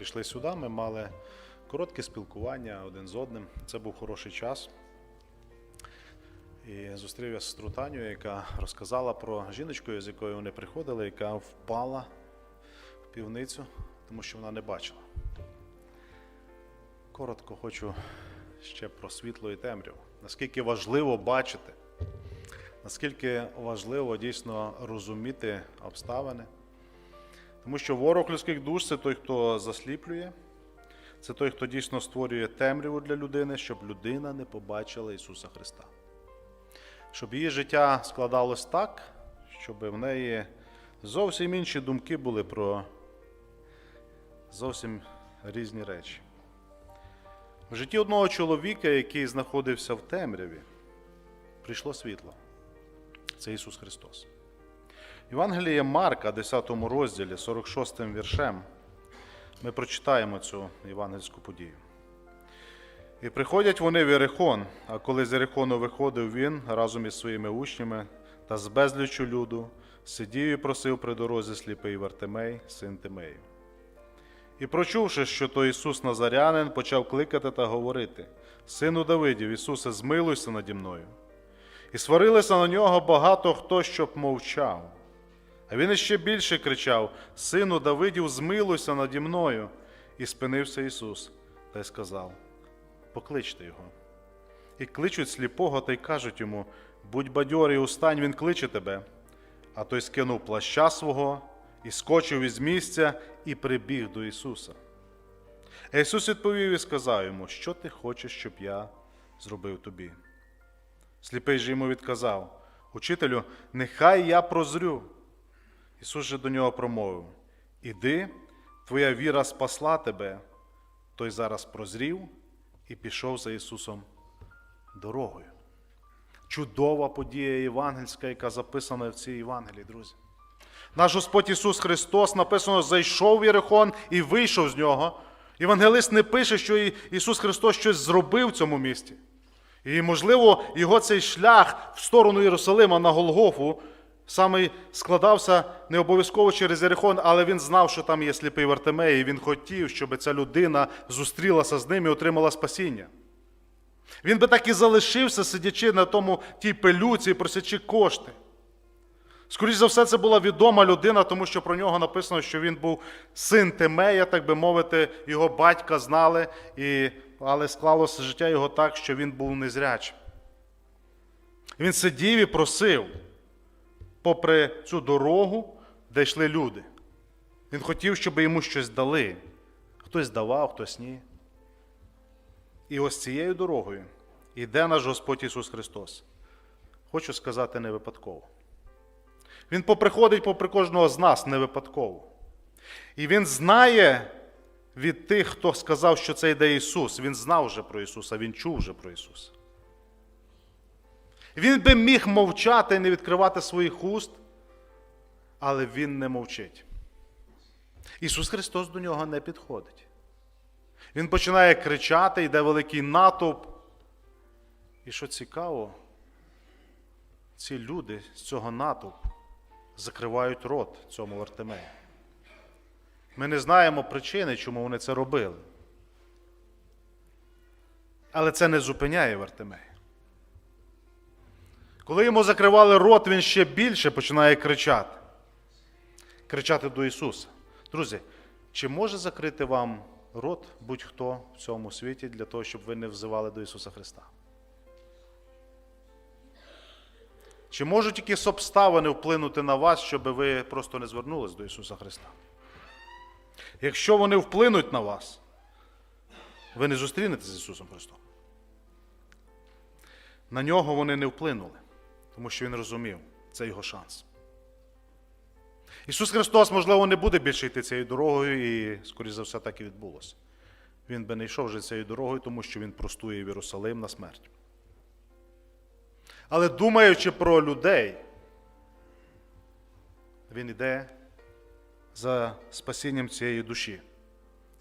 прийшли сюди, ми мали коротке спілкування один з одним. Це був хороший час. І зустрів я сестру Таню, яка розказала про жіночку, з якою вони приходили, яка впала в півницю, тому що вона не бачила. Коротко хочу ще про світло і темряву. Наскільки важливо бачити, наскільки важливо дійсно розуміти обставини. Тому що ворог людських душ це той, хто засліплює, це той, хто дійсно створює темряву для людини, щоб людина не побачила Ісуса Христа. Щоб її життя складалось так, щоб в неї зовсім інші думки були про зовсім різні речі. В житті одного чоловіка, який знаходився в темряві, прийшло світло. Це Ісус Христос. Євангеліє Марка, 10 розділі, 46 віршем, ми прочитаємо цю євангельську подію. І приходять вони в Єрихон, а коли з Єрихону виходив він разом із своїми учнями та з безліччю люду, сидів і просив при дорозі сліпий Вартимей, син Тимеїв. І прочувши, що то Ісус Назарянин, почав кликати та говорити: Сину Давидів, Ісусе, змилуйся наді мною. І сварилися на нього багато хто, щоб мовчав. А він іще більше кричав: Сину Давидів, змилуйся наді мною. І спинився Ісус та й сказав: Покличте його. І кличуть сліпого та й кажуть йому: Будь бадьорий, устань, він кличе тебе. А той скинув плаща свого і скочив із місця і прибіг до Ісуса. А Ісус відповів і сказав йому, що ти хочеш, щоб я зробив тобі. Сліпий же йому відказав: Учителю, нехай я прозрю. Ісус же до нього промовив: Іди, твоя віра спасла тебе. Той зараз прозрів і пішов за Ісусом дорогою. Чудова подія євангельська, яка записана в цій Євангелії, друзі. Наш Господь Ісус Христос написано, зайшов в Єрихон і вийшов з нього. Євангелист не пише, що Ісус Христос щось зробив в цьому місті. І, можливо, його цей шлях в сторону Єрусалима на Голгофу саме складався не обов'язково через Єрихон, але він знав, що там є сліпий Вартимей, і він хотів, щоб ця людина зустрілася з ним і отримала спасіння. Він би так і залишився, сидячи на тому тій пилюці і просячи кошти. Скоріше за все, це була відома людина, тому що про нього написано, що він був син Тимея, так би мовити, його батька знали, і, але склалося життя його так, що він був незрячим. Він сидів і просив, попри цю дорогу, де йшли люди. Він хотів, щоб йому щось дали. Хтось давав, хтось ні. І ось цією дорогою йде наш Господь Ісус Христос. Хочу сказати не випадково. Він поприходить попри кожного з нас не випадково. І Він знає від тих, хто сказав, що це йде Ісус. Він знав вже про Ісуса, Він чув вже про Ісуса. Він би міг мовчати і не відкривати своїх уст, але Він не мовчить. Ісус Христос до нього не підходить. Він починає кричати, йде великий натовп. І що цікаво, ці люди з цього натовпу закривають рот цьому Вартимею. Ми не знаємо причини, чому вони це робили. Але це не зупиняє Вартимея. Коли йому закривали рот, він ще більше починає кричати. Кричати до Ісуса. Друзі, чи може закрити вам рот будь-хто в цьому світі для того, щоб ви не взивали до Ісуса Христа? Чи можуть якісь обставини вплинути на вас, щоб ви просто не звернулись до Ісуса Христа? Якщо вони вплинуть на вас, ви не зустрінетеся з Ісусом Христом. На нього вони не вплинули, тому що Він розумів, це його шанс. Ісус Христос, можливо, не буде більше йти цією дорогою, і, скоріше за все, так і відбулося. Він би не йшов вже цією дорогою, тому що він простує в Єрусалим на смерть. Але думаючи про людей, він йде за спасінням цієї душі,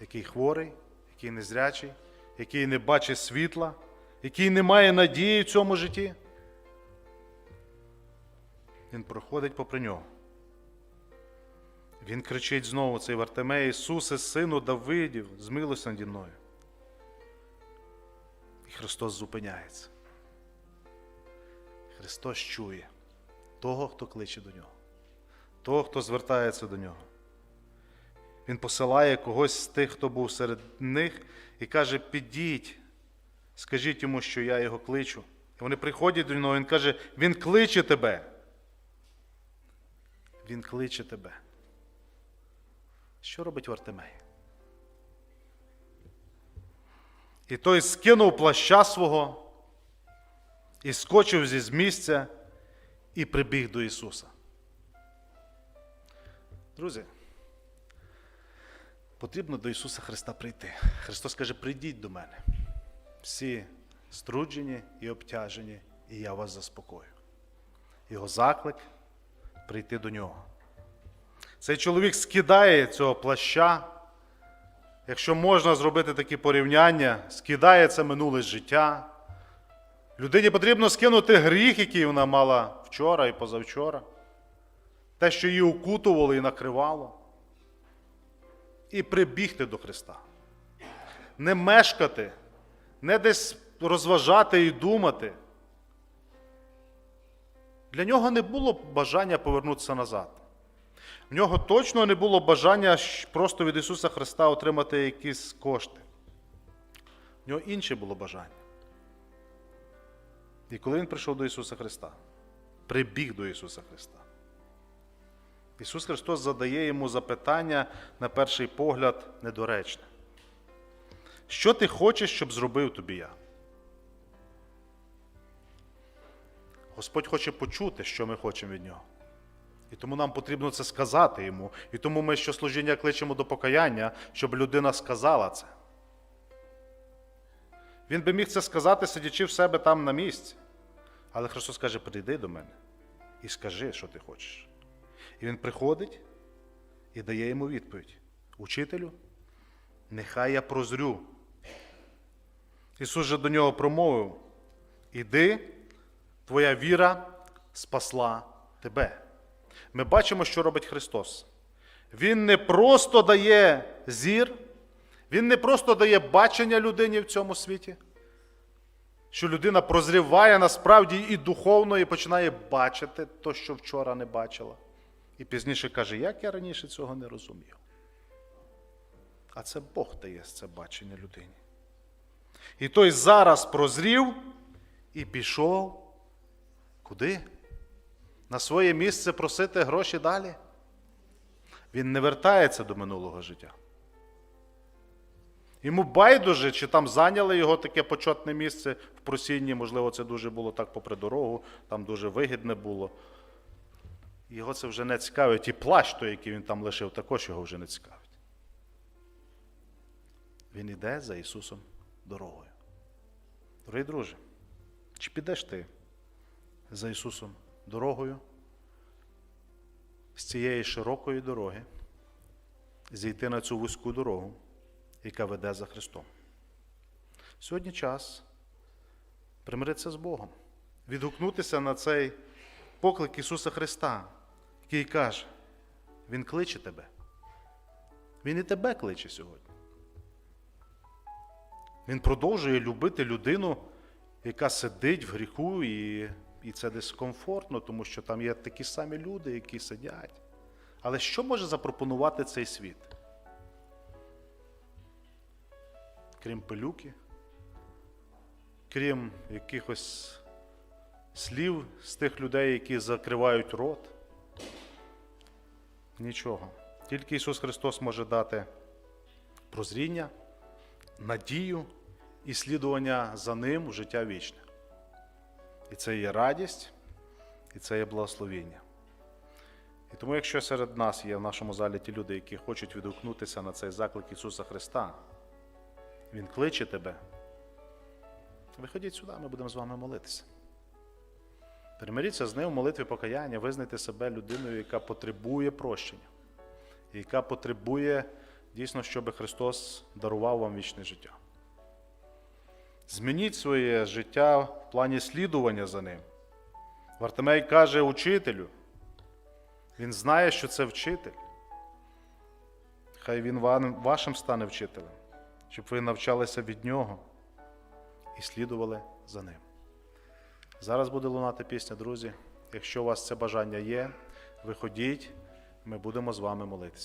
який хворий, який незрячий, який не бачить світла, який не має надії в цьому житті. Він проходить попри нього. Він кричить знову цей Вартимей, Ісусе, сину Давидів, змилуйся наді мною. І Христос зупиняється. Христос чує того, хто кличе до нього, того, хто звертається до нього. Він посилає когось з тих, хто був серед них, і каже: підіть, скажіть йому, що я його кличу. І вони приходять до нього, він каже, Він кличе тебе. Він кличе тебе. Що робить Вартимей? І той скинув плаща свого, і скочив зі місця, і прибіг до Ісуса. Друзі, потрібно до Ісуса Христа прийти. Христос каже: прийдіть до мене. Всі струджені і обтяжені, і я вас заспокою. Його заклик прийти до нього. Цей чоловік скидає цього плаща. Якщо можна зробити такі порівняння, скидає це минуле життя. Людині потрібно скинути гріх, який вона мала вчора і позавчора, те, що її укутувало і накривало, і прибігти до Христа. Не мешкати, не десь розважати і думати. Для нього не було бажання повернутися назад. В нього точно не було бажання просто від Ісуса Христа отримати якісь кошти. В нього інше було бажання. І коли він прийшов до Ісуса Христа, прибіг до Ісуса Христа. Ісус Христос задає йому запитання, на перший погляд, недоречне. Що ти хочеш, щоб зробив тобі я? Господь хоче почути, що ми хочемо від нього. І тому нам потрібно це сказати йому. І тому ми щослужіння кличемо до покаяння, щоб людина сказала це. Він би міг це сказати, сидячи в себе там на місці. Але Христос каже: прийди до мене і скажи, що ти хочеш. І він приходить і дає йому відповідь: Учителю, нехай я прозрю. Ісус же до нього промовив: Іди, твоя віра спасла тебе. Ми бачимо, що робить Христос. Він не просто дає зір, Він не просто дає бачення людині в цьому світі, що людина прозріває насправді і духовно, і починає бачити те, що вчора не бачила. І пізніше каже, як я раніше цього не розумів. А це Бог дає це бачення людині. І той зараз прозрів і пішов куди? На своє місце просити гроші далі. Він не вертається до минулого життя. Йому байдуже, чи там зайняли його таке почетне місце в просінні, можливо, це дуже було так попри дорогу, там дуже вигідне було. Його це вже не цікавить. І плащ той, який він там лишив, також його вже не цікавить. Він іде за Ісусом дорогою. Дорогий друже, чи підеш ти за Ісусом дорогою? З цієї широкої дороги зійти на цю вузьку дорогу, яка веде за Христом. Сьогодні час примиритися з Богом, відгукнутися на цей поклик Ісуса Христа, який каже, Він кличе тебе. Він і тебе кличе сьогодні. Він продовжує любити людину, яка сидить в гріху, і, і це дискомфортно, тому що там є такі самі люди, які сидять. Але що може запропонувати цей світ? Крім пилюки, крім якихось слів з тих людей, які закривають рот. Нічого. Тільки Ісус Христос може дати прозріння, надію і слідування за Ним в життя вічне. І це є радість, і це є благословіння. І тому, якщо серед нас є в нашому залі ті люди, які хочуть відгукнутися на цей заклик Ісуса Христа, Він кличе тебе. Виходіть сюди, ми будемо з вами молитися. Примиріться з ним в молитві покаяння, визнайте себе людиною, яка потребує прощення, яка потребує дійсно, щоб Христос дарував вам вічне життя. Змініть своє життя в плані слідування за ним. Вартимей каже учителю, він знає, що це вчитель. Хай Він вашим стане вчителем, щоб ви навчалися від Нього і слідували за ним. Зараз буде лунати пісня, друзі. Якщо у вас це бажання є, виходіть, ми будемо з вами молитися.